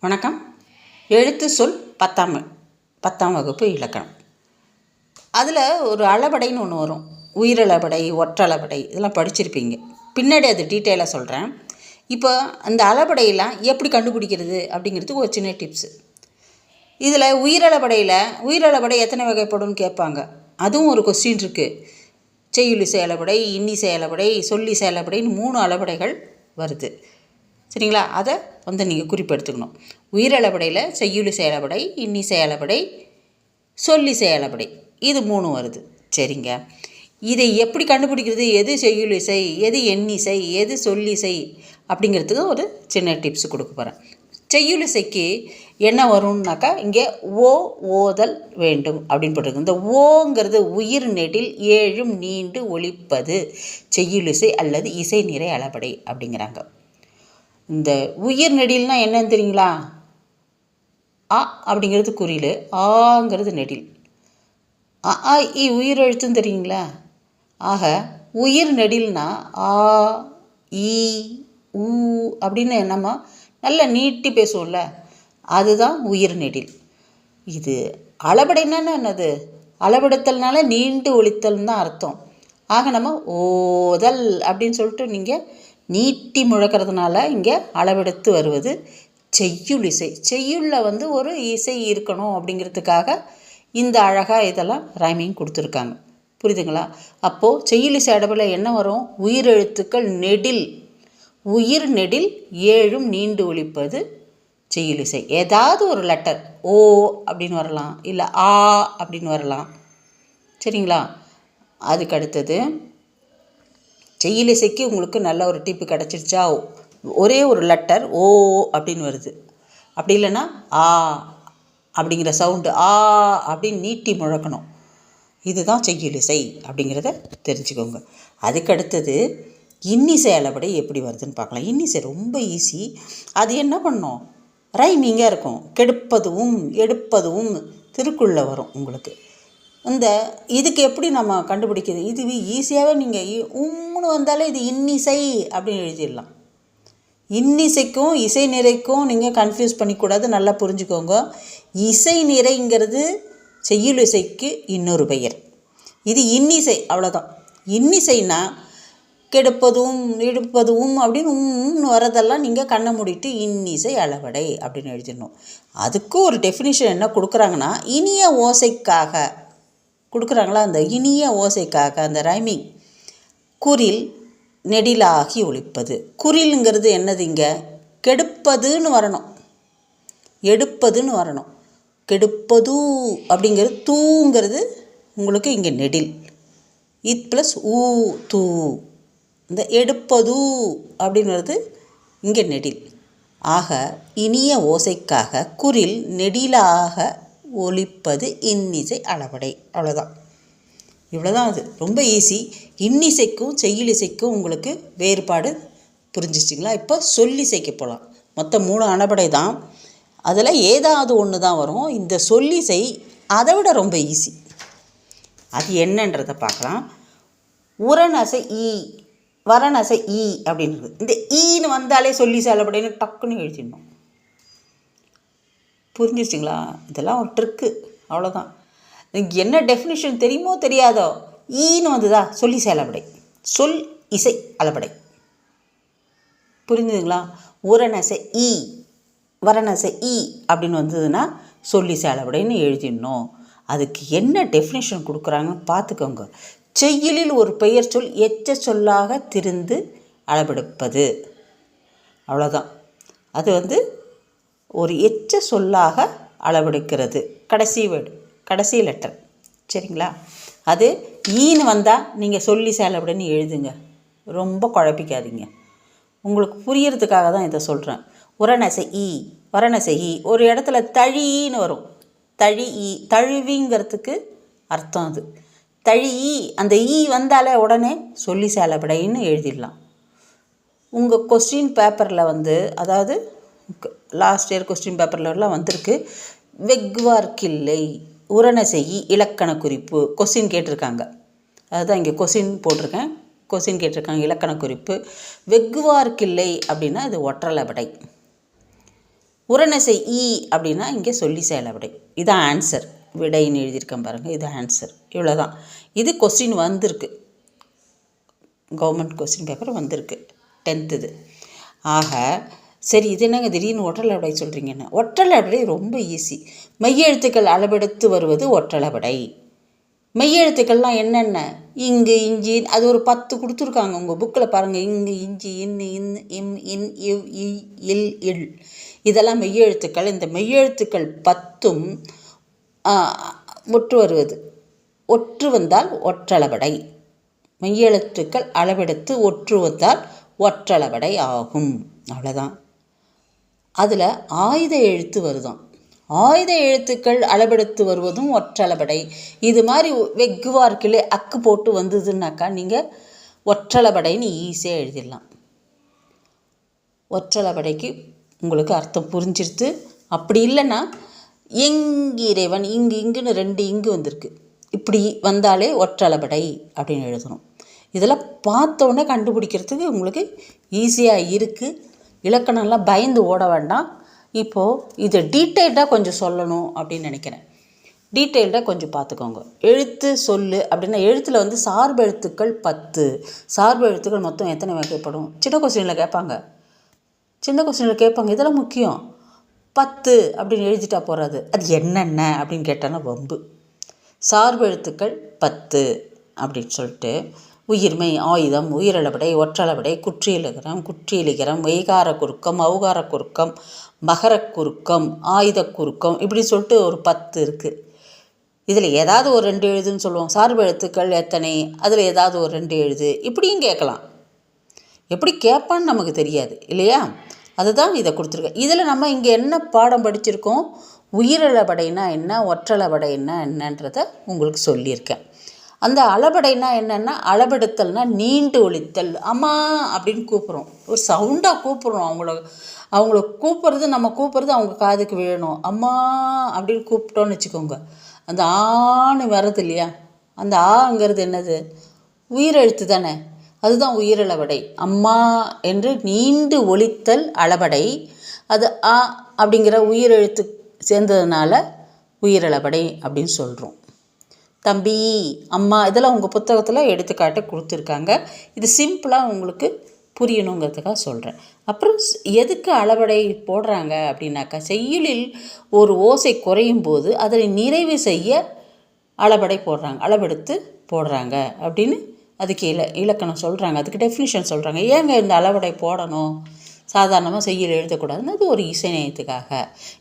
வணக்கம். எழுத்து சொல் பத்தாம் பத்தாம் வகுப்பு இலக்கணம். அதில் ஒரு அளபடைன்னு ஒன்று வரும். உயிரளபடை ஒற்றளபடை இதெல்லாம் படிச்சிருப்பீங்க. பின்னாடி அது டீட்டெயிலாக சொல்கிறேன் இப்போ அந்த அளபடையெல்லாம் எப்படி கண்டுபிடிக்கிறது அப்படிங்கிறதுக்கு ஒரு சின்ன டிப்ஸு. இதில் உயிரளபடையில் உயிரளபடை எத்தனை வகைப்படும்னு கேட்பாங்க. அதுவும் ஒரு கொஸ்டின் இருக்குது செய்யுளி செயலபடை இன்னி செயலபடை சொல்லி செயலபடைன்னு மூணு அளபடைகள் வருது. சரிங்களா? அதை வந்து நீங்கள் குறிப்பெடுத்துக்கணும். உயிரளபடையில் செய்யுளி செயலபடை இன்னி செயலபடை சொல்லி செயலபடை இது மூணு வருது. சரிங்க. இதை எப்படி கண்டுபிடிக்கிறது? எது செய்யுளிசை எது எண்ணிசை எது சொல்லிசை அப்படிங்கிறதுக்கு ஒரு சின்ன டிப்ஸ் கொடுக்க போகிறேன் செய்யுளிசைக்கு என்ன வரும்னாக்கா இங்கே ஓ ஓதல் வேண்டும் அப்படின்னு போட்டிருக்கு. இந்த ஓங்கிறது உயிர் நெடில் ஏழும் நீண்டு ஒழிப்பது. செய்யுளிசை அல்லது இசை நிறை அளபடை அப்படிங்கிறாங்க. இந்த உயிர் நெடில்னா என்னன்னு தெரியுங்களா? ஆ அப்படிங்கிறது குறியில் ஆங்கிறது நெடில். அ ஆ இ உயிர் எழுத்துன்னு தெரியுங்களா? ஆக உயிர் நெடில்னா ஆ ஈ ஊ அப்படின்னு நம்ம நல்லா நீட்டி பேசுவோம்ல. அதுதான் உயிர் நெடில். இது அளபடைன்னா என்னது? அளபெடுத்தல்னால நீண்டு ஒழித்தல்னு தான் அர்த்தம். ஆக நம்ம ஓதல் அப்படின்னு சொல்லிட்டு நீங்கள் நீட்டி முழக்கிறதுனால இங்கே அளவெடுத்து வருவது. செய்யுள் இசை. செய்யுளில் வந்து ஒரு இசை இருக்கணும் அப்படிங்கிறதுக்காக இந்த அழகாக இதெல்லாம் ரைமிங் கொடுத்துருக்காங்க. புரியுதுங்களா? அப்போது செய்யுள் இசை அடவில் என்ன வரும்? உயிரெழுத்துக்கள் நெடில். உயிர் நெடில் ஏழும் நீண்டு ஒழிப்பது செய்யுள் இசை. ஏதாவது ஒரு லெட்டர். ஓ அப்படின்னு வரலாம். இல்லை ஆ அப்படின்னு வரலாம். சரிங்களா? அதுக்கு அடுத்தது செய்யுளிசைக்கு உங்களுக்கு நல்ல ஒரு டிப்பு கிடச்சிருச்சா? ஒரே ஒரு லெட்டர் ஓ அப்படின்னு வருது. அப்படி இல்லைன்னா ஆ அப்படிங்கிற சவுண்டு ஆ அப்படின்னு நீட்டி முழக்கணும். இதுதான் செய்யுளிசை அப்படிங்கிறத தெரிஞ்சுக்கோங்க. அதுக்கடுத்தது இன்னிசை அளபடி எப்படி வருதுன்னு பார்க்கலாம். இன்னிசை ரொம்ப ஈஸி அது என்ன பண்ணும்? ரைமிங்காக இருக்கும். கெடுப்பதும் எடுப்பதும் திருக்குள்ள வரும் உங்களுக்கு. இந்த இதுக்கு எப்படி நம்ம கண்டுபிடிக்கிறது? இது ஈஸியாகவே நீங்கள் உம்னு வந்தாலே இது இன்னிசை அப்படின்னு எழுதிடலாம். இன்னிசைக்கும் இசை நிறைக்கும் நீங்கள் கன்ஃபியூஸ் பண்ணிக்கூடாது நல்லா புரிஞ்சுக்கோங்க. இசை நிறைங்கிறது செய்யுள் இசைக்கு இன்னொரு பெயர். இது இன்னிசை அவ்வளோதான் இன்னிசைனா கெடுப்பதும் இடுப்பதும் அப்படின்னு உம்னு வரதெல்லாம் நீங்கள் கண்ணை மூடிட்டு இன்னிசை அளவடை அப்படின்னு எழுதிடணும். அதுக்கு ஒரு டெஃபினிஷன் என்ன கொடுக்குறாங்கன்னா இனிய ஓசைக்காக கொடுக்குறாங்களா? அந்த இனிய ஓசைக்காக அந்த ரைமிங் குரில் நெடிலாகி ஒழிப்பது. குரிலுங்கிறது என்னது இங்கே? கெடுப்பதுன்னு வரணும். எடுப்பதுன்னு வரணும். கெடுப்பது அப்படிங்கிறது தூங்கிறது உங்களுக்கு இங்கே நெடில். இத் ப்ளஸ் ஊ தூ. இந்த எடுப்பது அப்படிங்கிறது இங்கே நெடில். ஆக இனிய ஓசைக்காக குரில் நெடிலாக ஒழிப்பது இன்னிசை அளவடை. அவ்வளோதான் இவ்வளோதான் அது. ரொம்ப ஈஸி இன்னிசைக்கும் செய்யுளிசைக்கும் உங்களுக்கு வேறுபாடு புரிஞ்சிச்சிங்களா? இப்போ சொல்லிசைக்கு போகலாம் மொத்தம் மூணு அணபடை தான். அதில் ஏதாவது ஒன்று தான் வரும். இந்த சொல்லிசை அதை விட ரொம்ப ஈஸி அது என்னன்றதை பார்க்கலாம். உரநசை ஈ வரநசை ஈ அப்படின்றது. இந்த ஈன்னு வந்தாலே சொல்லி செலப்படைன்னு டக்குன்னு எழுதிடணும். புரிஞ்சிச்சிங்களா இதெல்லாம் ஒரு ட்ரிக்கு அவ்வளோதான் என்ன டெஃபினிஷன் தெரியுமோ தெரியாதோ ஈன்னு வந்ததா? சொல்லி செயலப்படை சொல் இசை அளபடை புரிஞ்சுதுங்களா? உரநசை ஈ வரநசை ஈ அப்படின்னு வந்ததுன்னா சொல்லி செயலப்படைன்னு எழுதிடணும். அதுக்கு என்ன டெஃபினேஷன் கொடுக்குறாங்கன்னு பார்த்துக்கோங்க. செய்யலில் ஒரு பெயர் சொல் எச்ச சொல்லாக திருந்து அளவெடுப்பது. அவ்வளோதான் அது வந்து ஒரு எச்ச சொல்லாக அளவெடுக்கிறது. கடைசி வேர்டு கடைசி லெட்டர் சரிங்களா? அது ஈன்னு வந்தால் நீங்கள் சொல்லி சேலப்படன்னு எழுதுங்க. ரொம்ப குழப்பிக்காதீங்க. உங்களுக்கு புரியறதுக்காக தான் இதை சொல்கிறேன் உரநசை ஈ வரநசை ஈ ஒரு இடத்துல தழின்னு வரும். தழி ஈ தழுவிங்கிறதுக்கு அர்த்தம் அது. தழி ஈ அந்த ஈ வந்தாலே உடனே சொல்லி சேலப்படைன்னு எழுதிடலாம். உங்கள் கொஸ்டின் பேப்பரில் வந்து அதாவது லாஸ்ட் இயர் கொஸ்டின் பேப்பர்லலாம் வந்திருக்கு. வெக்வார்க்கில்லை உரண செய்யி இலக்கண குறிப்பு. கொஸ்டின் கேட்டிருக்காங்க. அதுதான் இங்கே கொஸ்டின் போட்டிருக்கேன். கொஸ்டின் கேட்டிருக்காங்க இலக்கண குறிப்பு. வெகுவார்க்கில்லை அப்படின்னா இது ஒற்றலபடை உரணசை ஈ அப்படின்னா இங்கே சொல்லி செயலவிடை இதான் ஆன்சர் விடைன்னு எழுதியிருக்கேன் பாருங்கள் இது ஆன்சர் இவ்வளோதான் இது கொஸ்டின் வந்திருக்கு. கவர்மெண்ட் கொஸ்டின் பேப்பர் வந்திருக்கு. டென்த்து இது. ஆக சரி இது என்னங்க திடீர்னு ஒற்றளபடை சொல்கிறீங்கன்னு ஒற்றளபடை ரொம்ப ஈஸி மெய்யெழுத்துக்கள் அளவெடுத்து வருவது ஒற்றளபடை மெய்யெழுத்துக்கள்லாம் என்னென்ன? இங்கு இஞ்சி அது ஒரு பத்து கொடுத்துருக்காங்க உங்கள் புக்கில் பாருங்கள் இங்கு இஞ்சி இன் இன் இம் இன் இவ் இ இல் இல். இதெல்லாம் மெய்யெழுத்துக்கள். இந்த மெய்யெழுத்துக்கள் பத்தும் ஒற்று வருவது. ஒற்று வந்தால் ஒற்றளபடை மெய்யெழுத்துக்கள் அளவெடுத்து ஒற்று வந்தால் ஒற்றளவடை ஆகும். அவ்வளோதான் அதில் ஆயுத எழுத்து வருதாம். ஆயுத எழுத்துக்கள் அளபெடுத்து வருவதும் ஒற்றளபடை. இது மாதிரி வெகுவார்க்கிலே அக்கு போட்டு வந்ததுன்னாக்கா நீங்கள் ஒற்றளபடைன்னு ஈஸியாக எழுதிடலாம். ஒற்றளபடைக்கு உங்களுக்கு அர்த்தம் புரிஞ்சிருத்து. அப்படி இல்லைன்னா எங்கிறைவன் இங்கு இங்குன்னு ரெண்டு இங்கு வந்திருக்கு. இப்படி வந்தாலே ஒற்றளபடை அப்படின்னு எழுதணும். இதெல்லாம் பார்த்தோன்னே கண்டுபிடிக்கிறதுக்கு உங்களுக்கு ஈஸியாக இருக்குது இலக்கணம்லாம் பயந்து ஓட வேண்டாம். இப்போது இதை டீட்டெயில்டாக கொஞ்சம் சொல்லணும் அப்படின்னு நினைக்கிறேன். டீட்டெயில்டாக கொஞ்சம் பார்த்துக்கோங்க. எழுத்து சொல்லு அப்படின்னா எழுத்தில் வந்து சார்பு எழுத்துக்கள் பத்து. சார்பு எழுத்துக்கள் மொத்தம் எத்தனை வகைப்படும்? சின்ன கொஸ்டினில் கேட்பாங்க. சின்ன கொஸ்டினில் கேட்பாங்க. இதெல்லாம் முக்கியம். பத்து அப்படின்னு எழுதிட்டா போகிறது அது என்னென்ன அப்படின்னு கேட்டானா வம்பு. சார்பு எழுத்துக்கள் பத்து அப்படின்னு சொல்லிட்டு உயிர்மை ஆயுதம் உயிரளபடை ஒற்றளவிடை குற்றியலுகரம் குற்றியலிகரம் வைகார குறுக்கம் அவுகார குறுக்கம் மகர குறுக்கம் ஆயுத குறுக்கம் இப்படி சொல்லிட்டு ஒரு பத்து இருக்குது இதில் ஏதாவது ஒரு ரெண்டு எழுதுன்னு சொல்லுவோம். சார்பு எழுத்துக்கள் எத்தனை? அதில் ஏதாவது ஒரு ரெண்டு எழுது. இப்படியும் கேட்கலாம். எப்படி கேட்பான்னு நமக்கு தெரியாது இல்லையா? அதுதான் இதை கொடுத்துருக்கேன் இதில் நம்ம இங்கே என்ன பாடம் படிச்சிருக்கோம்? உயிரளபடைனா என்ன? ஒற்றளபடைனா என்னன்றதை உங்களுக்கு சொல்லியிருக்கேன். அந்த அளபடைனா என்னென்னா அளபெடுத்தல்னா நீண்டு ஒழித்தல். அம்மா அப்படின்னு கூப்பிட்றோம். ஒரு சவுண்டாக கூப்பிட்றோம் அவங்கள. அவங்கள கூப்பிட்றது நம்ம கூப்பிட்றது அவங்க காதுக்கு விழணும். அம்மா அப்படின்னு கூப்பிட்டோன்னு வச்சுக்கோங்க. அந்த ஆன்னு வர்றது இல்லையா? அந்த ஆங்கிறது என்னது? உயிரெழுத்து தானே. அதுதான் உயிரளவடை. அம்மா என்று நீண்டு ஒழித்தல் அளபடை. அது ஆ அப்படிங்கிற உயிரெழுத்து சேர்ந்ததுனால உயிரளபடை அப்படின்னு சொல்கிறோம் தம்பி அம்மா இதெல்லாம் உங்கள் புத்தகத்தில் எடுத்துக்காட்டு கொடுத்துருக்காங்க. இது சிம்பிளாக உங்களுக்கு புரியணுங்கிறதுக்காக சொல்கிறேன் அப்புறம் எதுக்கு அளவடை போடுறாங்க அப்படின்னாக்கா செய்யுளில் ஒரு ஓசை குறையும் போது அதை நிறைவு செய்ய அளபடை போடுறாங்க அளவெடுத்து போடுறாங்க அப்படின்னு அதுக்கு இல இலக்கணம் சொல்கிறாங்க அதுக்கு டெஃபினிஷன் சொல்கிறாங்க ஏங்க இந்த அளவடை போடணும்? சாதாரணமாக செய்யல் எழுதக்கூடாதுன்னு அது ஒரு இசை நயத்துக்காக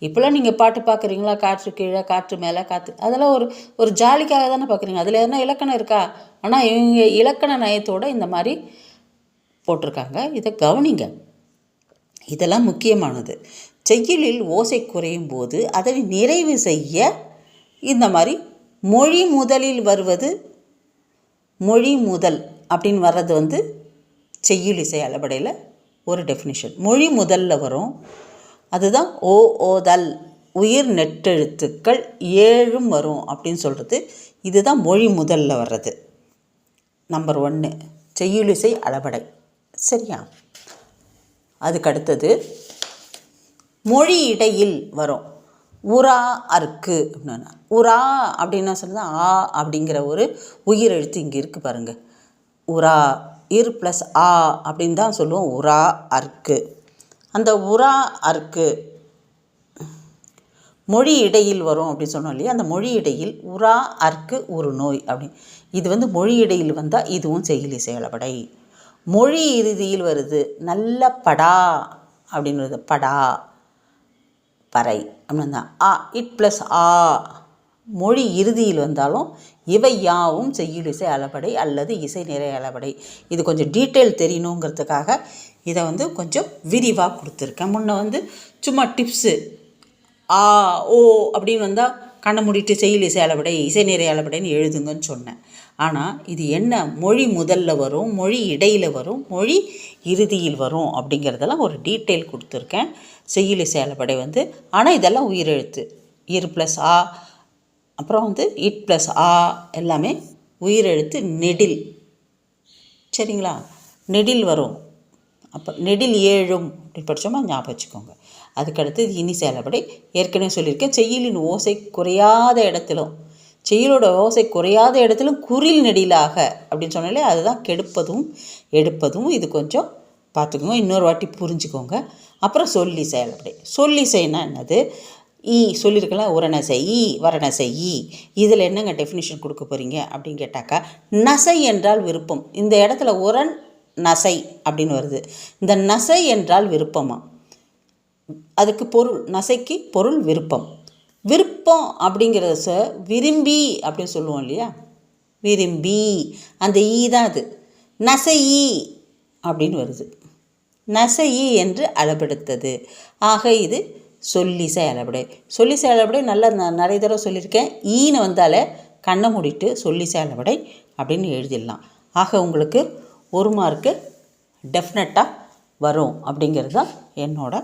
இப்போல்லாம் நீங்கள் பாட்டு பார்க்குறீங்களா காற்று கீழே காற்று மேலே காற்று அதெல்லாம் ஒரு ஒரு ஜாலிக்காக தானே பார்க்குறீங்க அதில் எதனா இலக்கணம் இருக்கா? ஆனால் இவங்க இலக்கண நயத்தோடு இந்த மாதிரி போட்டிருக்காங்க. இதை கவனிங்க. இதெல்லாம் முக்கியமானது. செய்யுளில் ஓசை குறையும் போது அதை நிறைவு செய்ய இந்த மாதிரி மொழி முதலில் வருவது மொழி முதல் அப்படின்னு வர்றது வந்து செய்யுள் இசை அளபடையில் ஒரு டெஃபினிஷன் மொழி முதல்ல வரும். அதுதான் ஓ ஓதல் உயிர் நெட்டெழுத்துக்கள் ஏழும் வரும் அப்படின்னு சொல்கிறது இதுதான் மொழி முதல்ல வர்றது. நம்பர் ஒன்று செய்யுளிசை அளபடை சரியா? அதுக்கு அடுத்தது மொழி இடையில் வரும். உரா அர்க்கு அப்படின்னா. உரா அப்படின்னா சொல்லுது ஆ அப்படிங்கிற ஒரு உயிரெழுத்து இங்கே இருக்குது பாருங்கள் உரா இர் ப்ளஸ் ஆ அப்படின்னு தான் சொல்லுவோம். உரா அர்க்கு. அந்த உரா அர்க்கு மொழி இடையில் வரும் அப்படின்னு சொன்னோம் இல்லையா? அந்த மொழி இடையில் உரா அற்கு ஒரு நோய் அப்படின்னு இது வந்து மொழி இடையில் வந்தால் இதுவும் செயலி செயலப்படை. மொழி இறுதியில் வருது நல்ல படா அப்படின்னு வருது. படா பறை அப்படின்னு தான் ஆ இட் ப்ளஸ் ஆ. மொழி இறுதியில் வந்தாலும் இவை யாவும் செய்யுள் இசை அளபடை அல்லது இசை நிறை அளபடை. இது கொஞ்சம் டீட்டெயில் தெரியணுங்கிறதுக்காக இதை வந்து கொஞ்சம் விரிவாக கொடுத்துருக்கேன். முன்ன வந்து சும்மா டிப்ஸு ஆ ஓ அப்படின்னு வந்தால் கண்ணை மூடிட்டு செய்யுள் இசை அளபடை இசை நிறை அளபடைன்னு எழுதுங்கன்னு சொன்னேன். ஆனால் இது என்ன மொழி முதல்ல வரும் மொழி இடையில் வரும் மொழி இறுதியில் வரும் அப்படிங்கிறதெல்லாம் ஒரு டீட்டெயில் கொடுத்துருக்கேன். செய்யுள் இசை அளபடை வந்து ஆனால் இதெல்லாம் உயிரெழுத்து. இரு ப்ளஸ் ஆ அப்புறம் வந்து இட் ப்ளஸ் ஆ எல்லாமே உயிரெழுத்து நெடில். சரிங்களா? நெடில் வரும். அப்போ நெடில் ஏழும் அப்படி படித்தோமா ஞாபகம் வச்சுக்கோங்க. அதுக்கடுத்து இனி செயலபடை. ஏற்கனவே சொல்லியிருக்கேன் செய்யலின் ஓசை குறையாத இடத்திலும் செய்யுளோட ஓசை குறையாத இடத்திலும் குறில் நெடிலாக அப்படின்னு சொன்னாலே அதுதான் கெடுப்பதும் எடுப்பதும் இது கொஞ்சம் பார்த்துக்கோங்க. இன்னொரு வாட்டி புரிஞ்சுக்கோங்க. அப்புறம் சொல்லி செயலபடை. சொல்லி செய்யனா என்னது? ஈ சொல்லியிருக்கலாம் உரணசை ஈ வரணசை ஈ. இதில் என்னங்க டெஃபினிஷன் கொடுக்க போகிறீங்க அப்படின்னு கேட்டாக்கா நசை என்றால் விருப்பம். இந்த இடத்துல உரன் நசை அப்படின்னு வருது. இந்த நசை என்றால் விருப்பமா? அதுக்கு பொருள் நசைக்கு பொருள் விருப்பம். விருப்பம் அப்படிங்கிறத ச விரும்பி அப்படின்னு சொல்லுவோம் இல்லையா? விரும்பி. அந்த ஈ தான் அது. நசை ஈ அப்படின்னு வருது. நசை ஈ என்று அளபெடுத்தது ஆக இது சொல்லிசை அளபடை சொல்லிசை அளபடை நல்லா நிறைய தடவை சொல்லியிருக்கேன். ஈன்னு வந்தாலே கண்ணை மூடிட்டு சொல்லிசை அளபடை அப்படின்னு எழுதிடலாம். ஆக உங்களுக்கு ஒரு மார்க்கு டெஃபினட்டாக வரும் அப்படிங்கிறது தான் என்னோட